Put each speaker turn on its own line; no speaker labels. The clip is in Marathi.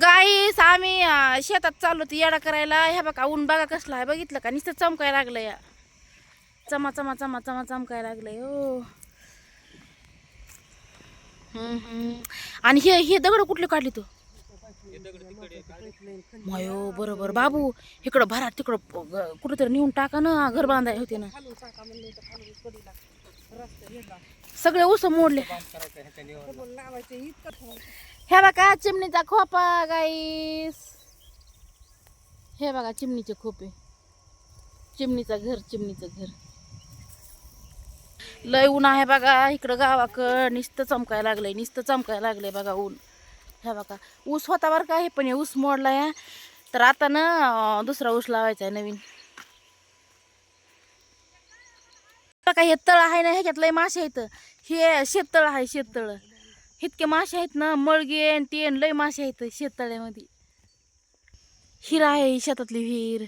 गाईस आम्ही अं, शेतात चाललो होतो येडा करायला. ह्या बघा ऊन बघा कसला आहे. बघितलं का? नुसतं चमकायला लागलं या. चमा चमा चमा चमा चमकायला लागलंय हो. हम्म, हम्म. आणि हे हे दगड कुठले काढले तू? मयो बरोबर. बाबू इकडं भरात तिकडं प- कुठेतरी नेऊन टाका ना. घर बांधाय होते ना. सगळे ऊस मोडले. हे बघा चिमणीचा खोपा गाईस हे बघा चिमणीचे खोपे. चिमणीचं घर चिमणीचं घर. लय ऊन आहे बघा इकडं गावाकडं निस्त चमकायला लागलंय निस्त चमकायला लागलंय बघा ऊन. हे बघा ऊस होता बरं का हे पण हे ऊस मोडलाय तर आता ना दुसरा ऊस लावायचा आहे नवीन. काय हे तळ आहे ना ह्याच्यात लय मासे आहेत. हे शेततळ आहे शेततळ. इतके मासे आहेत ना मळगे आणि ते आणि लय मासे आहेत शेततळ्यामध्ये. हिरा आहे शेतातली विहीर.